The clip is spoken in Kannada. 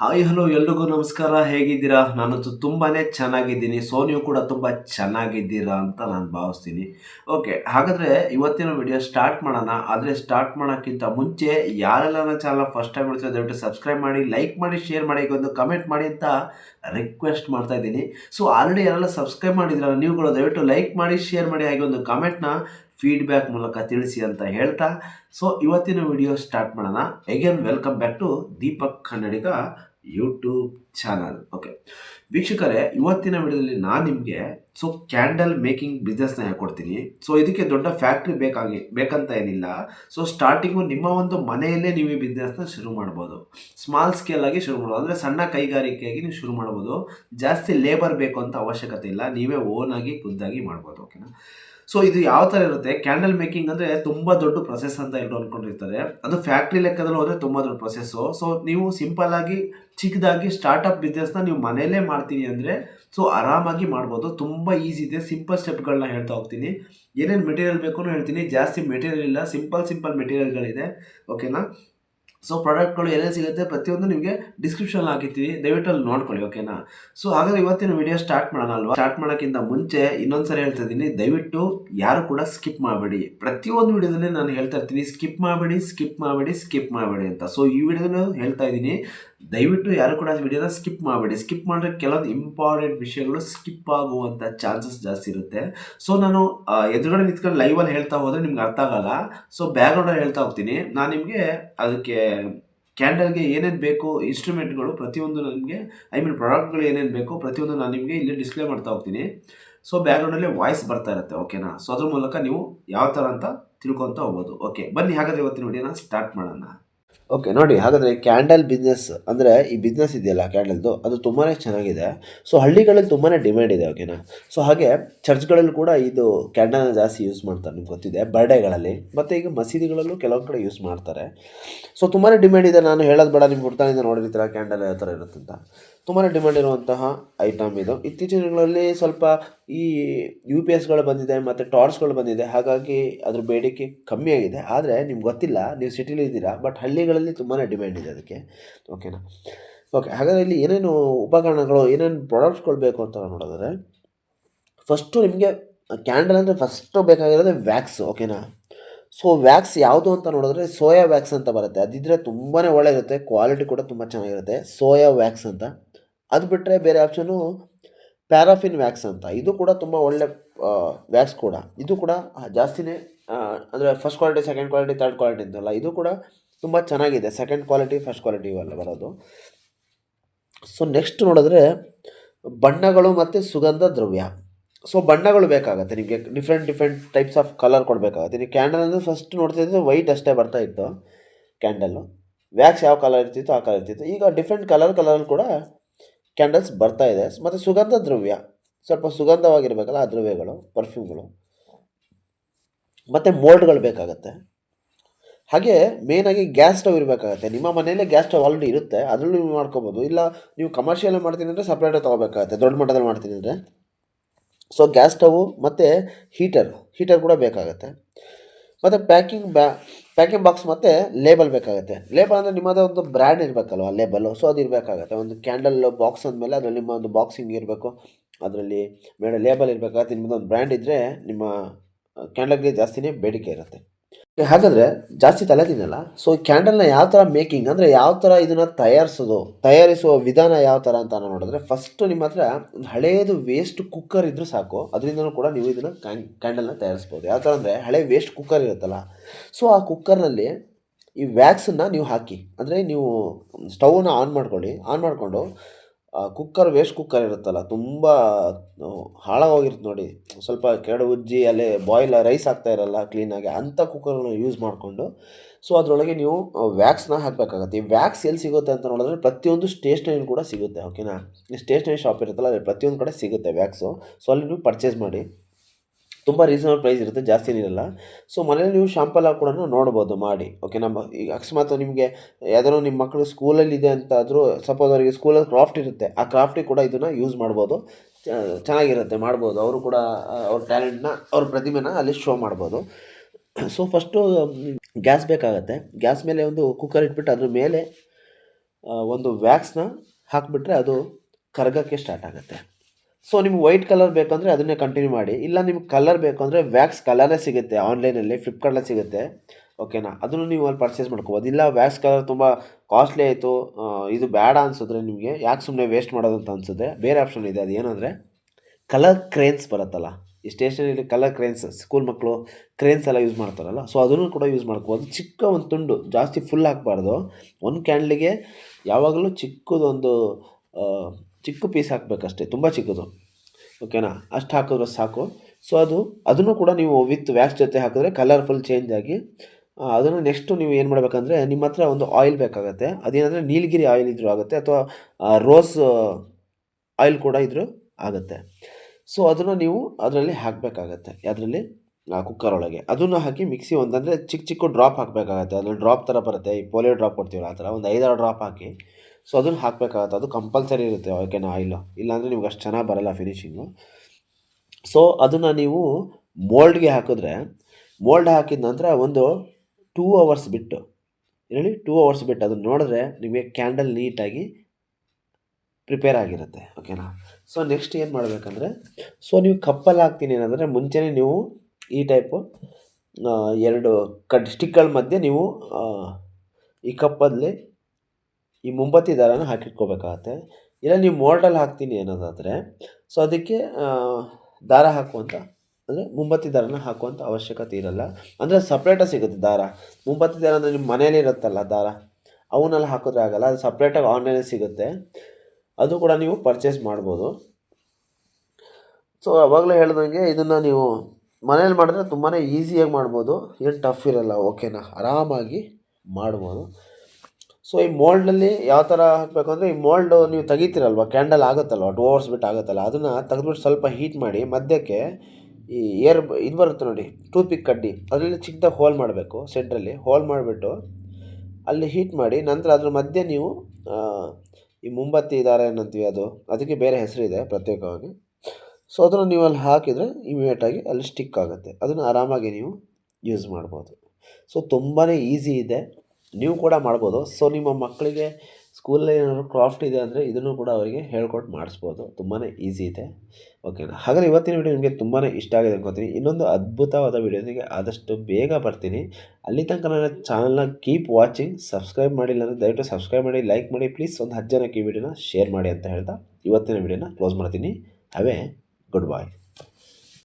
ಹಾಯ್, ಹಲೋ, ಎಲ್ರಿಗೂ ನಮಸ್ಕಾರ. ಹೇಗಿದ್ದೀರಾ? ನಾನಂತೂ ತುಂಬಾ ಚೆನ್ನಾಗಿದ್ದೀನಿ. ಸೊ ನೀವು ಕೂಡ ತುಂಬ ಚೆನ್ನಾಗಿದ್ದೀರಾ ಅಂತ ನಾನು ಭಾವಿಸ್ತೀನಿ. ಓಕೆ, ಹಾಗಾದರೆ ಇವತ್ತಿನ ವಿಡಿಯೋ ಸ್ಟಾರ್ಟ್ ಮಾಡೋಣ. ಆದರೆ ಸ್ಟಾರ್ಟ್ ಮಾಡೋಕ್ಕಿಂತ ಮುಂಚೆ ಯಾರೆಲ್ಲ ನನ್ನ ಚಾನಲ್ ಫಸ್ಟ್ ಟೈಮ್ ನೋಡ್ತಾರೆ ದಯವಿಟ್ಟು ಸಬ್ಸ್ಕ್ರೈಬ್ ಮಾಡಿ, ಲೈಕ್ ಮಾಡಿ, ಶೇರ್ ಮಾಡಿ, ಒಂದು ಕಮೆಂಟ್ ಮಾಡಿ ಅಂತ ರಿಕ್ವೆಸ್ಟ್ ಮಾಡ್ತಾ ಇದ್ದೀನಿ. ಸೊ, ಆಲ್ರೆಡಿ ಯಾರೆಲ್ಲ ಸಬ್ಸ್ಕ್ರೈಬ್ ಮಾಡಿದ್ರಲ್ಲ ನೀವುಗಳು ದಯವಿಟ್ಟು ಲೈಕ್ ಮಾಡಿ, ಶೇರ್ ಮಾಡಿ, ಹಾಗೆ ಒಂದು ಕಮೆಂಟ್ನ ಫೀಡ್ಬ್ಯಾಕ್ ಮೂಲಕ ತಿಳಿಸಿ ಅಂತ ಹೇಳ್ತಾ. ಸೊ ಇವತ್ತಿನ ವಿಡಿಯೋ ಸ್ಟಾರ್ಟ್ ಮಾಡೋಣ. Again welcome back to Deepak Kannadiga YouTube channel okay ವೀಕ್ಷಕರೇ, ಇವತ್ತಿನ ವಿಡಿಯೋದಲ್ಲಿ ನಾನು ನಿಮಗೆ ಸೊ ಕ್ಯಾಂಡಲ್ ಮೇಕಿಂಗ್ ಬಿಸ್ನೆಸ್ನ ಹೇಳ್ಕೊಡ್ತೀನಿ. ಸೊ ಇದಕ್ಕೆ ದೊಡ್ಡ ಫ್ಯಾಕ್ಟ್ರಿ ಬೇಕಾಗಿ, ಬೇಕಂತ ಏನಿಲ್ಲ. ಸೊ ಸ್ಟಾರ್ಟಿಂಗು ನಿಮ್ಮ ಒಂದು ಮನೆಯಲ್ಲೇ ನೀವು ಈ ಬಿಸ್ನೆಸ್ನ ಶುರು ಮಾಡ್ಬೋದು. ಸ್ಮಾಲ್ ಸ್ಕೇಲ್ ಆಗಿ ಶುರು ಮಾಡ್ಬೋದು. ಅಂದರೆ ಸಣ್ಣ ಕೈಗಾರಿಕೆಯಾಗಿ ನೀವು ಶುರು ಮಾಡ್ಬೋದು. ಜಾಸ್ತಿ ಲೇಬರ್ ಬೇಕು ಅಂತ ಅವಶ್ಯಕತೆ ಇಲ್ಲ. ನೀವೇ ಓನ್ ಆಗಿ ಖುದ್ದಾಗಿ ಮಾಡ್ಬೋದು. ಓಕೆನಾ ಸೊ ಇದು ಯಾವ ಥರ ಇರುತ್ತೆ? ಕ್ಯಾಂಡಲ್ ಮೇಕಿಂಗ್ ಅಂದರೆ ತುಂಬ ದೊಡ್ಡ ಪ್ರೊಸೆಸ್ ಅಂತ ಎಲ್ಲರೂ ಅಂದ್ಕೊಂಡಿರ್ತಾರೆ ಅದು ಫ್ಯಾಕ್ಟ್ರಿ ಲೆಕ್ಕದಲ್ಲಿ ಹೋದರೆ ತುಂಬ ದೊಡ್ಡ ಪ್ರೊಸೆಸ್ಸು ಸೊ ನೀವು ಸಿಂಪಲ್ ಆಗಿ, ಚಿಕ್ಕದಾಗಿ ಸ್ಟಾರ್ಟಪ್ ಬಿಸ್ನೆಸ್ನ ನೀವು ಮನೆಯಲ್ಲೇ ಮಾಡ್ತೀನಿ ಅಂದರೆ ಸೊ ಆರಾಮಾಗಿ ಮಾಡ್ಬೋದು. ತುಂಬ ಈಸಿ ಇದೆ. ಸಿಂಪಲ್ ಸ್ಟೆಪ್ಗಳನ್ನ ಹೇಳ್ತಾ ಹೋಗ್ತೀನಿ. ಏನೇನು ಮೆಟೀರಿಯಲ್ ಬೇಕು ಹೇಳ್ತೀನಿ. ಜಾಸ್ತಿ ಮೆಟೀರಿಯಲ್ ಇಲ್ಲ. ಸಿಂಪಲ್ ಸಿಂಪಲ್ ಮೆಟೀರಿಯಲ್ಗಳಿದೆ ಓಕೆನಾ ಸೊ ಪ್ರಾಡಕ್ಟ್ಗಳು ಏನೇನು ಸಿಗುತ್ತೆ ಪ್ರತಿಯೊಂದು ನಿಮಗೆ ಡಿಸ್ಕ್ರಿಪ್ಷನ್ ಹಾಕಿರ್ತೀವಿ. ದಯವಿಟ್ಟು ಅಲ್ಲಿ ನೋಡ್ಕೊಳ್ಳಿ ಓಕೆನಾ ಸೊ ಹಾಗಾದ್ರೆ ಇವತ್ತಿನ ವಿಡಿಯೋ ಸ್ಟಾರ್ಟ್ ಮಾಡೋಣ ಅಲ್ವಾ? ಸ್ಟಾರ್ಟ್ ಮಾಡೋಕ್ಕಿಂತ ಮುಂಚೆ ಇನ್ನೊಂದ್ಸರಿ ಹೇಳ್ತಾ ಇದ್ದೀನಿ, ದಯವಿಟ್ಟು ಯಾರು ಕೂಡ ಸ್ಕಿಪ್ ಮಾಡಬೇಡಿ. ಪ್ರತಿಯೊಂದು ವಿಡಿಯೋದಲ್ಲಿ ನಾನು ಹೇಳ್ತಾ ಇರ್ತೀನಿ ಸ್ಕಿಪ್ ಮಾಡಬೇಡಿ ಸ್ಕಿಪ್ ಮಾಡಬೇಡಿ ಸ್ಕಿಪ್ ಮಾಡಬೇಡಿ ಅಂತ. ಸೊ ಈ ವಿಡಿಯೋದಲ್ಲೂ ಹೇಳ್ತಾ ಇದ್ದೀನಿ ದಯವಿಟ್ಟು ಯಾರು ಕೂಡ ವಿಡಿಯೋನ ಸ್ಕಿಪ್ ಮಾಡಬೇಡಿ. ಸ್ಕಿಪ್ ಮಾಡಿದ್ರೆ ಕೆಲವೊಂದು ಇಂಪಾರ್ಟೆಂಟ್ ವಿಷಯಗಳು ಸ್ಕಿಪ್ ಆಗುವಂಥ ಚಾನ್ಸಸ್ ಜಾಸ್ತಿ ಇರುತ್ತೆ. ಸೊ ನಾನು ಎದುರುಗಡೆ ನಿಂತ್ಕೊಂಡು ಲೈವಲ್ಲಿ ಹೇಳ್ತಾ ಹೋದರೆ ನಿಮ್ಗೆ ಅರ್ಥ ಆಗಲ್ಲ. ಸೊ ಬ್ಯಾಕ್ಗ್ರೌಂಡಲ್ಲಿ ಹೇಳ್ತಾ ಹೋಗ್ತೀನಿ. ನಾನು ನಿಮಗೆ ಅದಕ್ಕೆ ಕ್ಯಾಂಡಲ್ಗೆ ಏನೇನು ಬೇಕು ಇನ್ಸ್ಟ್ರೂಮೆಂಟ್ಗಳು ಪ್ರತಿಯೊಂದು ನನಗೆ ಐ ಮೀನ್ ಪ್ರಾಡಕ್ಟ್ಗಳು ಏನೇನು ಬೇಕು ಪ್ರತಿಯೊಂದು ನಾನು ನಿಮಗೆ ಇಲ್ಲಿ ಡಿಸ್ಪ್ಲೇ ಮಾಡ್ತಾ ಹೋಗ್ತೀನಿ. ಸೊ ಬ್ಯಾಕ್ಗ್ರೌಂಡಲ್ಲಿ ವಾಯ್ಸ್ ಬರ್ತಾ ಇರುತ್ತೆ ಓಕೆನಾ ಸೊ ಅದ್ರ ಮೂಲಕ ನೀವು ಯಾವ ಥರ ಅಂತ ತಿಳ್ಕೊತ ಹೋಗ್ಬೋದು. ಓಕೆ ಬನ್ನಿ, ಹಾಗಾದರೆ ಇವತ್ತಿನ ವಿಡಿಯೋನ ಸ್ಟಾರ್ಟ್ ಮಾಡೋಣ. ಓಕೆ ನೋಡಿ, ಹಾಗಾದರೆ ಕ್ಯಾಂಡಲ್ ಬಿಸ್ನೆಸ್ ಅಂದರೆ ಈ ಬಿಸ್ನೆಸ್ ಇದೆಯಲ್ಲ ಕ್ಯಾಂಡಲ್ದು ಅದು ತುಂಬಾ ಚೆನ್ನಾಗಿದೆ. ಸೊ ಹಳ್ಳಿಗಳಲ್ಲಿ ತುಂಬಾ ಡಿಮ್ಯಾಂಡ್ ಇದೆ ಓಕೆನಾ ಸೊ ಹಾಗೆ ಚರ್ಚ್ಗಳಲ್ಲಿ ಕೂಡ ಇದು ಕ್ಯಾಂಡಲ್ನ ಜಾಸ್ತಿ ಯೂಸ್ ಮಾಡ್ತಾರೆ, ನಿಮ್ಗೆ ಗೊತ್ತಿದೆ. ಬರ್ಡೇಗಳಲ್ಲಿ ಮತ್ತು ಈಗ ಮಸೀದಿಗಳಲ್ಲೂ ಕೆಲವೊಂದು ಕಡೆ ಯೂಸ್ ಮಾಡ್ತಾರೆ. ಸೊ ತುಂಬಾ ಡಿಮ್ಯಾಂಡ್ ಇದೆ, ನಾನು ಹೇಳೋದು ಬೇಡ, ನಿಮ್ಗೆ ಹುಡ್ತಾನಿಂದ ನೋಡಿರ್ತೀರ ಕ್ಯಾಂಡಲ್ ಯಾವ ಥರ ಇರುತ್ತೆ ಅಂತ? ತುಂಬಾ ಡಿಮ್ಯಾಂಡ್ ಇರುವಂತಹ ಐಟಮ್ ಇದು. ಇತ್ತೀಚಿನ ದಿನಗಳಲ್ಲಿ ಸ್ವಲ್ಪ ಈ ಯು ಪಿ ಎಸ್ಗಳು ಬಂದಿದೆ, ಮತ್ತು ಟಾರ್ಚ್ಗಳು ಬಂದಿದೆ, ಹಾಗಾಗಿ ಅದ್ರ ಬೇಡಿಕೆ ಕಮ್ಮಿ ಆಗಿದೆ. ಆದರೆ, ನಿಮ್ಗೆ ಗೊತ್ತಿಲ್ಲ, ನೀವು ಸಿಟಿಲಿ ಇದ್ದೀರಾ ಬಟ್ ಹಳ್ಳಿಗಳಲ್ಲಿ ತುಂಬಾ ಡಿಮ್ಯಾಂಡ್ ಇದೆ ಅದಕ್ಕೆ. ಓಕೆನಾ ಓಕೆ ಹಾಗಾದರೆ ಇಲ್ಲಿ ಏನೇನು ಉಪಕರಣಗಳು, ಏನೇನು ಪ್ರಾಡಕ್ಟ್ಸ್ಗಳು ಬೇಕು ಅಂತ ನೋಡಿದ್ರೆ ಫಸ್ಟು ನಿಮಗೆ ಕ್ಯಾಂಡಲ್ ಅಂದರೆ ಫಸ್ಟು ಬೇಕಾಗಿರೋದೇ ವ್ಯಾಕ್ಸ್ ಓಕೆನಾ ಸೊ ವ್ಯಾಕ್ಸ್ ಯಾವುದು ಅಂತ ನೋಡಿದ್ರೆ ಸೋಯಾ ವ್ಯಾಕ್ಸ್ ಅಂತ ಬರುತ್ತೆ. ಅದಿದ್ದರೆ ತುಂಬಾ ಒಳ್ಳೆ ಇರುತ್ತೆ ಕ್ವಾಲಿಟಿ ಕೂಡ ತುಂಬ ಚೆನ್ನಾಗಿರುತ್ತೆ ಸೋಯಾ ವ್ಯಾಕ್ಸ್ ಅಂತ. ಅದು ಬಿಟ್ಟರೆ ಬೇರೆ ಆಪ್ಷನು ಪ್ಯಾರಾಫಿನ್ ವ್ಯಾಕ್ಸ್ ಅಂತ. ಇದು ಕೂಡ ತುಂಬ ಒಳ್ಳೆ ವ್ಯಾಕ್ಸ್ ಕೂಡ. ಇದು ಕೂಡ ಜಾಸ್ತಿನೇ ಅಂದರೆ first quality second quality third quality ಅಂತಲ್ಲ. ಇದು ಕೂಡ ತುಂಬ ಚೆನ್ನಾಗಿದೆ. ಸೆಕೆಂಡ್ ಕ್ವಾಲಿಟಿ ಫಸ್ಟ್ ಕ್ವಾಲಿಟಿ ಇವೆಲ್ಲ ಬರೋದು. ಸೊ ನೆಕ್ಸ್ಟ್ ನೋಡಿದ್ರೆ ಬಣ್ಣಗಳು ಮತ್ತು ಸುಗಂಧ ದ್ರವ್ಯ. ಸೊ ಬಣ್ಣಗಳು ಬೇಕಾಗುತ್ತೆ. ನಿಮಗೆ different different types of colour ಕೊಡಬೇಕಾಗುತ್ತೆ. ನೀವು ಕ್ಯಾಂಡಲ್ ಅಂದರೆ ಫಸ್ಟ್ ನೋಡ್ತಿದ್ರೆ ವೈಟ್ ಅಷ್ಟೇ ಬರ್ತಾ ಇತ್ತು ಕ್ಯಾಂಡಲ್ಲು ವ್ಯಾಕ್ಸ್ ಯಾವ ಕಲರ್ ಇರ್ತಿತ್ತು ಆ ಕಲರ್ ಇರ್ತಿತ್ತು. ಈಗ ಡಿಫ್ರೆಂಟ್ ಕಲರ್ ಕಲರ್ ಕೂಡ ಕ್ಯಾಂಡಲ್ಸ್ ಬರ್ತಾ ಇದೆ. ಮತ್ತು ಸುಗಂಧ ದ್ರವ್ಯ. ಸ್ವಲ್ಪ ಸುಗಂಧವಾಗಿರಬೇಕಲ್ಲ ಆ ದ್ರವ್ಯಗಳು ಪರ್ಫ್ಯೂಮ್ಗಳು ಮತ್ತು ಮೋಲ್ಡ್ಗಳು ಬೇಕಾಗುತ್ತೆ. ಹಾಗೆ ಮೇಯ್ನಾಗಿ ಗ್ಯಾಸ್ ಸ್ಟವ್ ಇರಬೇಕಾಗತ್ತೆ. ನಿಮ್ಮ ಮನೆಯಲ್ಲೇ ಗ್ಯಾಸ್ ಸ್ಟವ್ ಆಲ್ರೆಡಿ ಇರುತ್ತೆ. ಅದರಲ್ಲೂ ನೀವು ಮಾಡ್ಕೋಬೋದು. ಇಲ್ಲ ನೀವು ಕಮರ್ಷಿಯಲ್ ಮಾಡ್ತೀನಿ ಅಂದರೆ ಸಪ್ರೇಟಾಗಿ ತೊಗೋಬೇಕಾಗತ್ತೆ. ದೊಡ್ಡ ಮಟ್ಟದಲ್ಲಿ ಮಾಡ್ತೀನಿ ಅಂದರೆ. ಸೊ ಗ್ಯಾಸ್ ಸ್ಟವು ಮತ್ತು ಹೀಟರ್ ಹೀಟರ್ ಕೂಡ ಬೇಕಾಗುತ್ತೆ. ಮತ್ತು ಪ್ಯಾಕಿಂಗ್ ಬ್ಯಾ ಪ್ಯಾಕಿಂಗ್ ಬಾಕ್ಸ್ ಮತ್ತು ಲೇಬಲ್ ಬೇಕಾಗುತ್ತೆ. ಲೇಬಲ್ ಅಂದರೆ ನಿಮ್ಮದೇ ಒಂದು ಬ್ರ್ಯಾಂಡ್ ಇರಬೇಕಲ್ವ ಲೇಬಲ್ಲು ಸೊ ಅದು ಇರಬೇಕಾಗತ್ತೆ. ಒಂದು ಕ್ಯಾಂಡಲ್ ಬಾಕ್ಸ್ ಅಂದಮೇಲೆ ಅದರಲ್ಲಿ ನಿಮ್ಮ ಒಂದು ಬಾಕ್ಸಿಂಗ್ ಇರಬೇಕು. ಅದರಲ್ಲಿ ಮೇಲೆ ಲೇಬಲ್ ಇರಬೇಕಾಗತ್ತೆ. ನಿಮ್ಮದೊಂದು ಬ್ರ್ಯಾಂಡ್ ಇದ್ದರೆ ನಿಮ್ಮ ಕ್ಯಾಂಡಲ್ಗೆ ಜಾಸ್ತಿನೇ ಬೇಡಿಕೆ ಇರುತ್ತೆ. ಹಾಗಾದರೆ ಜಾಸ್ತಿ ತಲೆ ತಿನ್ನಲ್ಲ ಸೊ ಕ್ಯಾಂಡಲ್ನ ಯಾವ ಥರ ಮೇಕಿಂಗ್ ಅಂದರೆ ಯಾವ ಥರ ಇದನ್ನು ತಯಾರಿಸೋದು, ತಯಾರಿಸುವ ವಿಧಾನ ಯಾವ ಥರ ಅಂತ ನಾನು ನೋಡಿದ್ರೆ ಫಸ್ಟು ನಿಮ್ಮ ಹತ್ರ ಒಂದು ಹಳೆಯದು ವೇಸ್ಟ್ ಕುಕ್ಕರ್ ಇದ್ದರೂ ಸಾಕು. ಅದರಿಂದನೂ ಕೂಡ ನೀವು ಇದನ್ನು ಕ್ಯಾಂಡಲ್ನ ತಯಾರಿಸ್ಬೋದು. ಯಾವ ಥರ ಅಂದರೆ ಹಳೆ ವೇಸ್ಟ್ ಕುಕ್ಕರ್ ಇರುತ್ತಲ್ಲ. ಸೊ ಆ ಕುಕ್ಕರ್ನಲ್ಲಿ ಈ ವ್ಯಾಕ್ಸನ್ನು ನೀವು ಹಾಕಿ. ಅಂದರೆ ನೀವು ಸ್ಟೌವನ್ನು ಆನ್ ಮಾಡ್ಕೊಳ್ಳಿ. ಆನ್ ಮಾಡಿಕೊಂಡು ಕುಕ್ಕರ್ ವೇಸ್ಟ್ ಕುಕ್ಕರ್ ಇರುತ್ತಲ್ಲ, ತುಂಬ ಹಾಳಾಗೋಗಿರುತ್ತೆ ನೋಡಿ. ಸ್ವಲ್ಪ ಕೆರಡು ಉಜ್ಜಿ, ಅಲ್ಲಿ ಬಾಯ್ಲ್ ರೈಸ್ ಆಗ್ತಾ ಇರಲ್ಲ ಕ್ಲೀನಾಗಿ ಅಂಥ ಕುಕ್ಕರ್ನ ಯೂಸ್ ಮಾಡಿಕೊಂಡು ಸೊ ಅದರೊಳಗೆ ನೀವು ವ್ಯಾಕ್ಸ್ನ ಹಾಕಬೇಕಾಗತ್ತೆ. ಈ ವ್ಯಾಕ್ಸ್ ಎಲ್ಲಿ ಸಿಗುತ್ತೆ ಅಂತ ನೋಡಿದ್ರೆ ಪ್ರತಿಯೊಂದು ಸ್ಟೇಷ್ನರಿ ಕೂಡ ಸಿಗುತ್ತೆ ಓಕೆನಾ ಸ್ಟೇಷ್ನರಿ ಶಾಪ್ ಇರುತ್ತಲ್ಲ, ಅಲ್ಲಿ ಪ್ರತಿಯೊಂದು ಕಡೆ ಸಿಗುತ್ತೆ ವ್ಯಾಕ್ಸು ಸೊ ಅಲ್ಲಿ ನೀವು ಪರ್ಚೇಸ್ ಮಾಡಿ. ತುಂಬ ರೀಸನಬಲ್ ಪ್ರೈಸ್ ಇರುತ್ತೆ, ಜಾಸ್ತಿ ಏನಿರಲ್ಲ. ಸೊ ಮನೇಲಿ ನೀವು ಶಾಂಪಲ್ ಕೂಡ ನೋಡ್ಬೋದು, ಮಾಡಿ. ಓಕೆ ನಮ್ಮ ಈಗ ಅಕಸ್ಮಾತ್ ನಿಮಗೆ ಯಾವ್ದಾದ್ರು ನಿಮ್ಮ ಮಕ್ಕಳು ಸ್ಕೂಲಲ್ಲಿದೆ ಅಂತ ಆದರೂ ಸಪೋಸ್ ಅವರಿಗೆ ಸ್ಕೂಲಲ್ಲಿ ಕ್ರಾಫ್ಟ್ ಇರುತ್ತೆ, ಆ ಕ್ರಾಫ್ಟಿಗೆ ಕೂಡ ಇದನ್ನು ಯೂಸ್ ಮಾಡ್ಬೋದು. ಚೆನ್ನಾಗಿರುತ್ತೆ, ಮಾಡ್ಬೋದು. ಅವರು ಕೂಡ ಅವ್ರ ಟ್ಯಾಲೆಂಟ್ನ ಅವ್ರ ಪ್ರತಿಮೆನ ಅಲ್ಲಿ ಶೋ ಮಾಡ್ಬೋದು. ಸೊ ಫಸ್ಟು ಗ್ಯಾಸ್ ಬೇಕಾಗತ್ತೆ. ಗ್ಯಾಸ್ ಮೇಲೆ ಒಂದು ಕುಕ್ಕರ್ ಇಟ್ಬಿಟ್ಟು ಅದ್ರ ಮೇಲೆ ಒಂದು ವ್ಯಾಕ್ಸ್ನ ಹಾಕಿಬಿಟ್ರೆ ಅದು ಕರಗಕ್ಕೆ ಸ್ಟಾರ್ಟ್ ಆಗುತ್ತೆ. ಸೊ ನಿಮ್ಗೆ ವೈಟ್ ಕಲರ್ ಬೇಕಂದರೆ ಅದನ್ನೇ ಕಂಟಿನ್ಯೂ ಮಾಡಿ. ಇಲ್ಲ ನಿಮ್ಗೆ ಕಲರ್ ಬೇಕು ವ್ಯಾಕ್ಸ್ ಕಲರೇ ಸಿಗುತ್ತೆ ಆನ್ಲೈನಲ್ಲಿ ಫ್ಲಿಪ್ಕಾರ್ಟಲ್ಲಿ ಸಿಗುತ್ತೆ. ಓಕೆನಾ ಅದನ್ನು ನೀವು ಅಲ್ಲಿ ಪರ್ಚೇಸ್ ಮಾಡ್ಕೋಬೋದು. ಇಲ್ಲ ವ್ಯಾಕ್ಸ್ ಕಲರ್ ತುಂಬ ಕಾಸ್ಟ್ಲಿ ಆಯಿತು. ಇದು ಬೇಡ ಅನಿಸಿದ್ರೆ ನಿಮಗೆ ಯಾಕೆ ಸುಮ್ಮನೆ ವೇಸ್ಟ್ ಮಾಡೋದು ಅಂತ ಅನಿಸುತ್ತೆ. ಬೇರೆ ಆಪ್ಷನ್ ಇದೆ. ಅದು ಏನಂದರೆ ಕಲರ್ ಕ್ರೇನ್ಸ್ ಬರುತ್ತಲ್ಲ? ಈ ಸ್ಟೇಷನರಿ ಕಲರ್ ಕ್ರೇನ್ಸ್ ಸ್ಕೂಲ್ ಮಕ್ಕಳು ಕ್ರೇನ್ಸ್ ಎಲ್ಲ ಯೂಸ್ ಮಾಡ್ತಾರಲ್ಲ? ಸೊ ಅದನ್ನು ಕೂಡ ಯೂಸ್ ಮಾಡ್ಕೋಬೋದು. ಚಿಕ್ಕ ಒಂದು ತುಂಡು, ಜಾಸ್ತಿ ಫುಲ್ ಹಾಕಬಾರ್ದು. ಒಂದು ಕ್ಯಾಂಡ್ಲಿಗೆ ಯಾವಾಗಲೂ ಚಿಕ್ಕದೊಂದು ಚಿಕ್ಕ ಪೀಸ್ ಹಾಕಬೇಕಷ್ಟೇ, ತುಂಬ ಚಿಕ್ಕದು. ಓಕೆನಾ ಅಷ್ಟು ಹಾಕಿದ್ರೆ ಸಾಕು. ಸೊ ಅದು, ಅದನ್ನು ಕೂಡ ನೀವು ವಿತ್ ವ್ಯಾಕ್ಸ್ ಜೊತೆ ಹಾಕಿದ್ರೆ ಕಲರ್ಫುಲ್ ಚೇಂಜ್ ಆಗಿ ಅದನ್ನು ನೆಕ್ಸ್ಟು ನೀವು ಏನು ಮಾಡಬೇಕಂದ್ರೆ ನಿಮ್ಮ ಹತ್ರ ಒಂದು ಆಯಿಲ್ ಬೇಕಾಗುತ್ತೆ. ಅದೇನಂದರೆ ನೀಲಗಿರಿ ಆಯಿಲ್ ಇದ್ರೂ ಆಗುತ್ತೆ, ಅಥವಾ ರೋಸ್ ಆಯಿಲ್ ಕೂಡ ಇದ್ರೂ ಆಗುತ್ತೆ. ಸೊ ಅದನ್ನು ನೀವು ಅದರಲ್ಲಿ ಹಾಕಬೇಕಾಗತ್ತೆ, ಅದರಲ್ಲಿ ಕುಕ್ಕರ್ ಒಳಗೆ. ಅದನ್ನು ಹಾಕಿ ಮಿಕ್ಸಿ ಒಂದಂದರೆ ಚಿಕ್ಕ ಚಿಕ್ಕ ಡ್ರಾಪ್ ಹಾಕಬೇಕಾಗತ್ತೆ. ಅದರಲ್ಲಿ ಡ್ರಾಪ್ ಥರ ಬರುತ್ತೆ, ಈ ಪೋಲಿಯೋ ಡ್ರಾಪ್ ಕೊಡ್ತೀವಲ್ಲ ಆ ಥರ ಒಂದು ಐದಾರು ಡ್ರಾಪ್ ಹಾಕಿ. ಸೊ ಅದನ್ನು ಹಾಕಬೇಕಾಗತ್ತೆ. ಅದು ಕಂಪಲ್ಸರಿ ಇರುತ್ತೆ ಓಕೆನಾ ಆಯಿಲು ಇಲ್ಲಾಂದರೆ ನಿಮ್ಗೆ ಅಷ್ಟು ಚೆನ್ನಾಗಿ ಬರಲ್ಲ ಫಿನಿಶಿಂಗು ಸೊ ಅದನ್ನು ನೀವು ಮೋಲ್ಡ್ಗೆ ಹಾಕಿದ್ರೆ ಮೋಲ್ಡ್ ಹಾಕಿದ ನಂತರ ಒಂದು ಟೂ ಅವರ್ಸ್ ಬಿಟ್ಟು ಹೇಳಿ ಟೂ ಅವರ್ಸ್ ಬಿಟ್ಟು ಅದನ್ನು ನೋಡಿದ್ರೆ ನಿಮಗೆ ಕ್ಯಾಂಡಲ್ ನೀಟಾಗಿ ಪ್ರಿಪೇರ್ ಆಗಿರುತ್ತೆ. ಓಕೆನಾ ಸೊ ನೆಕ್ಸ್ಟ್ ಏನು ಮಾಡಬೇಕಂದ್ರೆ ಸೊ ನೀವು ಕಪ್ಪಲ್ಲಿ ಹಾಕ್ತೀನಿ ಏನಂದರೆ ಮುಂಚೆನೇ ನೀವು ಈ ಟೈಪು ಎರಡು ಕಡ್ ಸ್ಟಿಕ್ಗಳ ಮಧ್ಯೆ ನೀವು ಈ ಕಪ್ಪಲ್ಲಿ ಈ ಮುಂಬತ್ತಿ ದಾರನ ಹಾಕಿಟ್ಕೋಬೇಕಾಗತ್ತೆ. ಇಲ್ಲ ನೀವು ಮೋಲ್ಡಲ್ಲಿ ಹಾಕ್ತೀನಿ ಅನ್ನೋದಾದರೆ, ಸೊ ಅದಕ್ಕೆ ದಾರ ಹಾಕುವಂಥ ಅಂದರೆ ಮುಂಬತ್ತಿ ದಾರನ ಹಾಕುವಂಥ ಅವಶ್ಯಕತೆ ಇರಲ್ಲ. ಅಂದರೆ ಸಪ್ರೇಟಾಗಿ ಸಿಗುತ್ತೆ ದಾರ. ಮುಂಬತ್ತಿ ದಾರ ಅಂದರೆ ನಿಮ್ಮ ಮನೇಲಿ ಇರುತ್ತಲ್ಲ ದಾರ. ಅವನ್ನೆಲ್ಲ ಹಾಕಿದ್ರೆ ಆಗಲ್ಲ. ಅದು ಸಪ್ರೇಟಾಗಿ ಆನ್ಲೈನಲ್ಲಿ ಸಿಗುತ್ತೆ. ಅದು ಕೂಡ ನೀವು ಪರ್ಚೇಸ್ ಮಾಡ್ಬೋದು. ಸೊ ಅವಾಗಲೇ ಹೇಳ್ದಂಗೆ ಇದನ್ನು ನೀವು ಮನೇಲಿ ಮಾಡಿದ್ರೆ ತುಂಬಾ ಈಸಿಯಾಗಿ ಮಾಡ್ಬೋದು. ಏನು ಟಫ್ ಇರಲ್ಲ. ಓಕೆನಾ ಆರಾಮಾಗಿ ಮಾಡ್ಬೋದು. ಸೊ ಈ ಮೋಲ್ಡಲ್ಲಿ ಯಾವ ಥರ ಹಾಕಬೇಕು ಅಂದರೆ ಈ ಮೋಲ್ಡು ನೀವು ತೆಗಿತೀರಲ್ವ? ಕ್ಯಾಂಡಲ್ ಆಗುತ್ತಲ್ವ? ಅವರ್ಸ್ ಬಿಟ್ಟು ಆಗುತ್ತಲ್ಲ. ಅದನ್ನು ತೆಗೆದ್ಬಿಟ್ಟು ಸ್ವಲ್ಪ ಹೀಟ್ ಮಾಡಿ ಮಧ್ಯಕ್ಕೆ ಈ ಏರ್ ಇದು ಬರುತ್ತೆ ನೋಡಿ ಟೂತ್ ಪಿಕ್ ಕಡ್ಡಿ. ಅದರಲ್ಲಿ ಚಿಕ್ಕದಾಗಿ ಹೋಲ್ ಮಾಡಬೇಕು ಸೆಂಟ್ರಲ್ಲಿ ಹೋಲ್ ಮಾಡಿಬಿಟ್ಟು ಅಲ್ಲಿ ಹೀಟ್ ಮಾಡಿ ನಂತರ ಅದ್ರ ಮಧ್ಯೆ ನೀವು ಈ ಮುಂಬತ್ತಿ ದಾರ ಏನಂತೀವಿ ಅದು, ಅದಕ್ಕೆ ಬೇರೆ ಹೆಸರಿದೆ ಪ್ರತ್ಯೇಕವಾಗಿ. ಸೊ ಅದನ್ನು ನೀವು ಅಲ್ಲಿ ಹಾಕಿದರೆ ಇಮಿಡಿಯೇಟಾಗಿ ಅಲ್ಲಿ ಸ್ಟಿಕ್ ಆಗುತ್ತೆ. ಅದನ್ನು ಆರಾಮಾಗಿ ನೀವು ಯೂಸ್ ಮಾಡ್ಬೋದು. ಸೊ ತುಂಬಾ ಈಸಿ ಇದೆ. ನೀವು ಕೂಡ ಮಾಡ್ಬೋದು. ಸೊ ನಿಮ್ಮ ಮಕ್ಕಳಿಗೆ ಸ್ಕೂಲಲ್ಲಿ ಏನಾದರೂ ಕ್ರಾಫ್ಟ್ ಇದೆ ಅಂದರೆ ಇದನ್ನು ಕೂಡ ಅವರಿಗೆ ಹೇಳ್ಕೊಟ್ಟು ಮಾಡಿಸ್ಬೋದು. ತುಂಬಾ ಈಸಿ ಇದೆ. ಓಕೆನಾ ಹಾಗಾದ್ರೆ ಇವತ್ತಿನ ವಿಡಿಯೋ ನಿಮಗೆ ತುಂಬಾ ಇಷ್ಟ ಆಗಿದೆ ಅನ್ಕೋತೀನಿ. ಇನ್ನೊಂದು ಅದ್ಭುತವಾದ ವಿಡಿಯೋದಿಗೆ ಆದಷ್ಟು ಬೇಗ ಬರ್ತೀನಿ. ಅಲ್ಲಿ ತನಕ ನನ್ನ ಚಾನಲ್ನ ಕೀಪ್ ವಾಚಿಂಗ್ ಸಬ್ಸ್ಕ್ರೈಬ್ ಮಾಡಿಲ್ಲ ಅಂದರೆ ದಯವಿಟ್ಟು ಸಬ್ಸ್ಕ್ರೈಬ್ ಮಾಡಿ ಲೈಕ್ ಮಾಡಿ ಪ್ಲೀಸ್ ಒಂದು ಹತ್ತು ಜನಕ್ಕೆ ಈ ವಿಡಿಯೋನ ಶೇರ್ ಮಾಡಿ ಅಂತ ಹೇಳ್ತಾ ಇವತ್ತಿನ ವಿಡಿಯೋನ ಕ್ಲೋಸ್ ಮಾಡ್ತೀನಿ. ಅವೇ ಗುಡ್ ಬಾಯ್